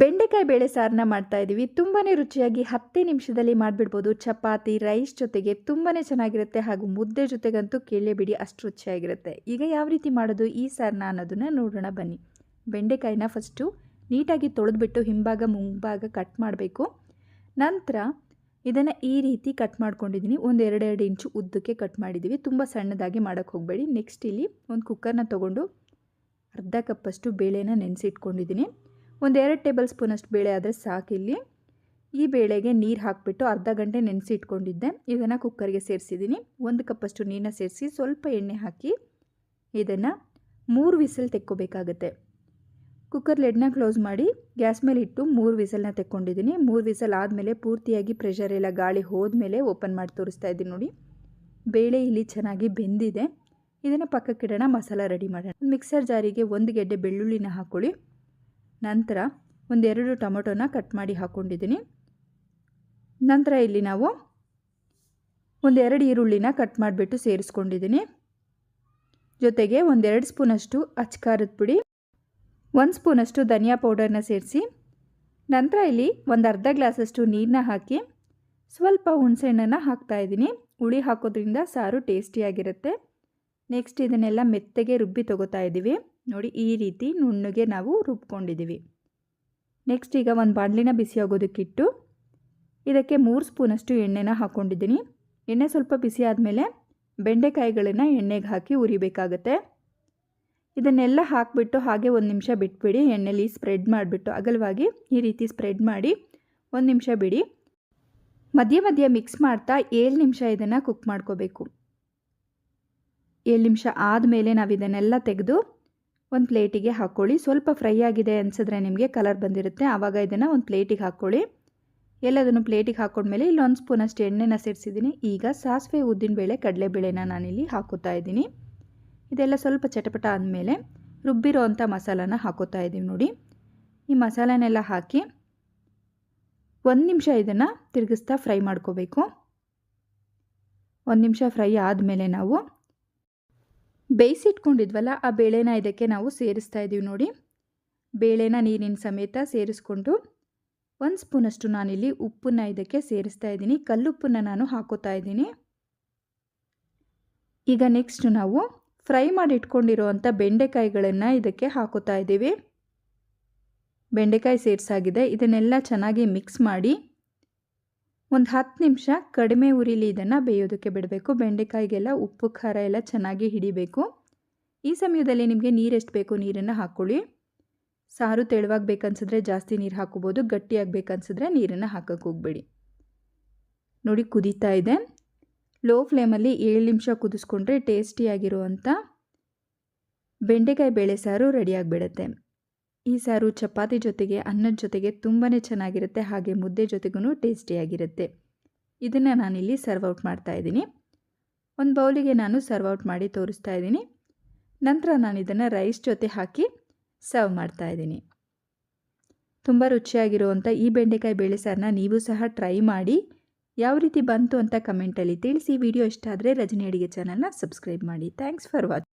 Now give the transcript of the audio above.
ಬೆಂಡೆಕಾಯಿ ಬೇಳೆ ಸಾರನ್ನ ಮಾಡ್ತಾ ಇದ್ದೀವಿ ತುಂಬಾ ರುಚಿಯಾಗಿ ಹತ್ತೇ ನಿಮಿಷದಲ್ಲಿ ಮಾಡಿಬಿಡ್ಬೋದು. ಚಪಾತಿ, ರೈಸ್ ಜೊತೆಗೆ ತುಂಬಾ ಚೆನ್ನಾಗಿರುತ್ತೆ ಹಾಗೂ ಮುದ್ದೆ ಜೊತೆಗಂತೂ ಕೇಳಲೇಬಿಡಿ ಅಷ್ಟು ರುಚಿಯಾಗಿರುತ್ತೆ. ಈಗ ಯಾವ ರೀತಿ ಮಾಡೋದು, ಈ ಸಾರನ್ನ ಅನ್ನೋದನ್ನ ನೋಡೋಣ ಬನ್ನಿ. ಬೆಂಡೆಕಾಯಿನ ಫಸ್ಟು ನೀಟಾಗಿ ತೊಳೆದ್ಬಿಟ್ಟು ಹಿಂಭಾಗ, ಮುಂಭಾಗ ಕಟ್ ಮಾಡಬೇಕು. ನಂತರ ಇದನ್ನು ಈ ರೀತಿ ಕಟ್ ಮಾಡ್ಕೊಂಡಿದ್ದೀನಿ ಒಂದು ಎರಡೆರಡು ಇಂಚು ಉದ್ದಕ್ಕೆ ಕಟ್ ಮಾಡಿದ್ದೀವಿ ತುಂಬ ಸಣ್ಣದಾಗಿ ಮಾಡೋಕ್ಕೆ ಹೋಗಬೇಡಿ. ನೆಕ್ಸ್ಟ್ ಇಲ್ಲಿ ಒಂದು ಕುಕ್ಕರ್ನ ತೊಗೊಂಡು ಅರ್ಧ ಕಪ್ಪಷ್ಟು ಬೇಳೆನ ನೆನೆಸಿಟ್ಕೊಂಡಿದ್ದೀನಿ ಒಂದು ಎರಡು ಟೇಬಲ್ ಸ್ಪೂನಷ್ಟು ಬೇಳೆ ಆದರೆ ಸಾಕಿಲ್ಲಿ ಈ ಬೇಳೆಗೆ ನೀರು ಹಾಕಿಬಿಟ್ಟು ಅರ್ಧ ಗಂಟೆ ನೆನೆಸಿ ಇಟ್ಕೊಂಡಿದ್ದೆ ಇದನ್ನು ಕುಕ್ಕರ್ಗೆ ಸೇರಿಸಿದ್ದೀನಿ. ಒಂದು ಕಪ್ಪಷ್ಟು ನೀರನ್ನ ಸೇರಿಸಿ ಸ್ವಲ್ಪ ಎಣ್ಣೆ ಹಾಕಿ ಇದನ್ನು ಮೂರು ವಿಸಲ್ ತೆಕ್ಕೋಬೇಕಾಗತ್ತೆ. ಕುಕ್ಕರ್ ಲೆಡ್ನ ಕ್ಲೋಸ್ ಮಾಡಿ ಗ್ಯಾಸ್ ಮೇಲೆ ಇಟ್ಟು ಮೂರು ವಿಸಲ್ನ ತೆಕ್ಕೊಂಡಿದ್ದೀನಿ. ಮೂರು ವಿಸಲ್ ಆದಮೇಲೆ ಪೂರ್ತಿಯಾಗಿ ಪ್ರೆಷರ್ ಎಲ್ಲ ಗಾಳಿ ಹೋದ್ಮೇಲೆ ಓಪನ್ ಮಾಡಿ ತೋರಿಸ್ತಾ ಇದ್ದೀನಿ ನೋಡಿ. ಬೇಳೆ ಇಲ್ಲಿ ಚೆನ್ನಾಗಿ ಬೆಂದಿದೆ. ಇದನ್ನು ಪಕ್ಕಕ್ಕಿಡೋಣ, ಮಸಾಲ ರೆಡಿ ಮಾಡೋಣ. ಮಿಕ್ಸರ್ ಜಾರಿಗೆ ಒಂದು ಗೆಡ್ಡೆ ಬೆಳ್ಳುಳ್ಳಿನ ಹಾಕ್ಕೊಳ್ಳಿ. ನಂತರ ಒಂದೆರಡು ಟೊಮೊಟೊನ ಕಟ್ ಮಾಡಿ ಹಾಕ್ಕೊಂಡಿದ್ದೀನಿ ನಂತರ ಇಲ್ಲಿ ನಾವು ಒಂದೆರಡು ಈರುಳ್ಳಿನ ಕಟ್ ಮಾಡಿಬಿಟ್ಟು ಸೇರಿಸ್ಕೊಂಡಿದ್ದೀನಿ. ಜೊತೆಗೆ ಒಂದೆರಡು ಸ್ಪೂನಷ್ಟು ಅಚ್ಕಾರದ ಪುಡಿ, ಒಂದು ಸ್ಪೂನಷ್ಟು ಧನಿಯಾ ಪೌಡರ್ನ ಸೇರಿಸಿ, ನಂತರ ಇಲ್ಲಿ ಒಂದು ಅರ್ಧ ಗ್ಲಾಸಷ್ಟು ನೀರನ್ನ ಹಾಕಿ ಸ್ವಲ್ಪ ಹುಣಸೆಹಣ್ಣನ್ನು ಹಾಕ್ತಾಯಿದ್ದೀನಿ ಹುಳಿ ಹಾಕೋದ್ರಿಂದ ಸಾರು ಟೇಸ್ಟಿಯಾಗಿರುತ್ತೆ ನೆಕ್ಸ್ಟ್ ಇದನ್ನೆಲ್ಲ ಮೆತ್ತಗೆ ರುಬ್ಬಿ ತೊಗೋತಾ ಇದ್ದೀವಿ. ನೋಡಿ ಈ ರೀತಿ ನುಣ್ಣಗೆ ನಾವು ರುಬ್ಕೊಂಡಿದ್ದೀವಿ. ನೆಕ್ಸ್ಟ್ ಈಗ ಒಂದು ಬಾಣಲಿನ ಬಿಸಿ ಆಗೋದಕ್ಕಿಟ್ಟು ಇದಕ್ಕೆ ಮೂರು ಸ್ಪೂನಷ್ಟು ಎಣ್ಣೆನ ಹಾಕ್ಕೊಂಡಿದ್ದೀನಿ ಎಣ್ಣೆ ಸ್ವಲ್ಪ ಬಿಸಿ ಆದಮೇಲೆ ಬೆಂಡೆಕಾಯಿಗಳನ್ನು ಎಣ್ಣೆಗೆ ಹಾಕಿ ಉರಿಬೇಕಾಗತ್ತೆ ಇದನ್ನೆಲ್ಲ ಹಾಕಿಬಿಟ್ಟು ಹಾಗೆ ಒಂದು ನಿಮಿಷ ಬಿಟ್ಬಿಡಿ, ಎಣ್ಣೆಲಿ ಸ್ಪ್ರೆಡ್ ಮಾಡಿಬಿಟ್ಟು ಅಗಲವಾಗಿ ಈ ರೀತಿ ಸ್ಪ್ರೆಡ್ ಮಾಡಿ ಒಂದು ನಿಮಿಷ ಬಿಡಿ. ಮಧ್ಯ ಮಧ್ಯ ಮಿಕ್ಸ್ ಮಾಡ್ತಾ ಏಳು ನಿಮಿಷ ಇದನ್ನು ಕುಕ್ ಮಾಡ್ಕೋಬೇಕು. ಏಳು ನಿಮಿಷ ಆದಮೇಲೆ ನಾವು ಇದನ್ನೆಲ್ಲ ತೆಗೆದು ಒಂದು ಪ್ಲೇಟಿಗೆ ಹಾಕ್ಕೊಳ್ಳಿ ಸ್ವಲ್ಪ ಫ್ರೈ ಆಗಿದೆ ಅನಿಸಿದ್ರೆ ನಿಮಗೆ ಕಲರ್ ಬಂದಿರುತ್ತೆ. ಆವಾಗ ಇದನ್ನು ಒಂದು ಪ್ಲೇಟಿಗೆ ಹಾಕ್ಕೊಳ್ಳಿ ಎಲ್ಲದನ್ನು ಪ್ಲೇಟಿಗೆ ಹಾಕ್ಕೊಂಡ್ಮೇಲೆ ಇಲ್ಲೊಂದು ಸ್ಪೂನಷ್ಟು ಎಣ್ಣೆನ ಸೇರಿಸಿದ್ದೀನಿ. ಈಗ ಸಾಸಿವೆ ಉದ್ದಿನಬೇಳೆ ಕಡಲೆಬೇಳೆನ ನಾನಿಲ್ಲಿ ಹಾಕೋತಾ ಇದ್ದೀನಿ. ಇದೆಲ್ಲ ಸ್ವಲ್ಪ ಚಟಪಟ ಆದಮೇಲೆ ರುಬ್ಬಿರೋ ಅಂಥ ಮಸಾಲಾನ ಹಾಕೋತಾ ಇದ್ದೀವಿ ನೋಡಿ. ಈ ಮಸಾಲನೆಲ್ಲ ಹಾಕಿ ಒಂದು ನಿಮಿಷ ಇದನ್ನು ತಿರುಗಿಸ್ತಾ ಫ್ರೈ ಮಾಡ್ಕೋಬೇಕು. ಒಂದು ನಿಮಿಷ ಫ್ರೈ ಆದಮೇಲೆ ನಾವು ಬೇಯಿಸಿಟ್ಕೊಂಡಿದ್ವಲ್ಲ, ಆ ಬೇಳೆನ ಇದಕ್ಕೆ ನಾವು ಸೇರಿಸ್ತಾ ಇದ್ದೀವಿ ನೋಡಿ. ಬೇಳೆನ ನೀರಿನ ಸಮೇತ ಸೇರಿಸ್ಕೊಂಡು ಒಂದು ಸ್ಪೂನಷ್ಟು ನಾನಿಲ್ಲಿ ಉಪ್ಪನ್ನು ಇದಕ್ಕೆ ಸೇರಿಸ್ತಾ ಇದ್ದೀನಿ. ಕಲ್ಲುಪ್ಪನ್ನು ನಾನು ಹಾಕೋತಾ ಇದ್ದೀನಿ. ಈಗ ನೆಕ್ಸ್ಟ್ ನಾವು ಫ್ರೈ ಮಾಡಿ ಇಟ್ಕೊಂಡಿರೋ ಅಂಥ ಬೆಂಡೆಕಾಯಿಗಳನ್ನು ಇದಕ್ಕೆ ಹಾಕೋತಾ ಇದ್ದೀವಿ. ಬೆಂಡೆಕಾಯಿ ಸೇರಿಸಾಗಿದೆ. ಇದನ್ನೆಲ್ಲ ಚೆನ್ನಾಗಿ ಮಿಕ್ಸ್ ಮಾಡಿ ಒಂದು ಹತ್ತು ನಿಮಿಷ ಕಡಿಮೆ ಉರಿಲಿ ಇದನ್ನು ಬೇಯೋದಕ್ಕೆ ಬಿಡಬೇಕು. ಬೆಂಡೆಕಾಯಿಗೆಲ್ಲ ಉಪ್ಪು, ಖಾರ ಎಲ್ಲ ಚೆನ್ನಾಗಿ ಹಿಡಿಬೇಕು. ಈ ಸಮಯದಲ್ಲಿ ನಿಮಗೆ ನೀರು ಎಷ್ಟು ಬೇಕು ನೀರನ್ನು ಹಾಕ್ಕೊಳ್ಳಿ ಸಾರು ತೆಳುವಾಗಬೇಕನ್ಸಿದ್ರೆ ಜಾಸ್ತಿ ನೀರು ಹಾಕೋಬೋದು ಗಟ್ಟಿಯಾಗಬೇಕನ್ಸಿದ್ರೆ ನೀರನ್ನು ಹಾಕೋಕ್ಕೆ ಹೋಗಬೇಡಿ. ನೋಡಿ ಕುದೀತಾ ಇದೆ. ಲೋ ಫ್ಲೇಮಲ್ಲಿ ಏಳು ನಿಮಿಷ ಕುದಿಸ್ಕೊಂಡ್ರೆ ಟೇಸ್ಟಿಯಾಗಿರುವಂಥ ಬೆಂಡೆಕಾಯಿ ಬೇಳೆ ಸಾರು ರೆಡಿಯಾಗಿಬಿಡುತ್ತೆ ಈ ಸಾರು ಚಪಾತಿ ಜೊತೆಗೆ ಅನ್ನದ ಜೊತೆಗೆ ತುಂಬಾ ಚೆನ್ನಾಗಿರುತ್ತೆ, ಹಾಗೆ ಮುದ್ದೆ ಜೊತೆಗೂ ಟೇಸ್ಟಿಯಾಗಿರುತ್ತೆ. ಇದನ್ನು ನಾನಿಲ್ಲಿ ಸರ್ವ್ ಔಟ್ ಮಾಡ್ತಾ ಇದ್ದೀನಿ. ಒಂದು ಬೌಲಿಗೆ ನಾನು ಸರ್ವ್ ಔಟ್ ಮಾಡಿ ತೋರಿಸ್ತಾ ಇದ್ದೀನಿ. ನಂತರ ನಾನು ಇದನ್ನು ರೈಸ್ ಜೊತೆ ಹಾಕಿ ಸರ್ವ್ ಮಾಡ್ತಾ ಇದ್ದೀನಿ. ತುಂಬ ರುಚಿಯಾಗಿರುವಂಥ ಈ ಬೆಂಡೆಕಾಯಿ ಬೇಳೆ ಸಾರನ್ನ ನೀವು ಸಹ ಟ್ರೈ ಮಾಡಿ. ಯಾವ ರೀತಿ ಬಂತು ಅಂತ ಕಮೆಂಟಲ್ಲಿ ತಿಳಿಸಿ. ವಿಡಿಯೋ ಇಷ್ಟ ಆದರೆ ರಜನಿ ಅಡಿಗೆ ಚಾನಲ್ನ ಸಬ್ಸ್ಕ್ರೈಬ್ ಮಾಡಿ. Thanks for watching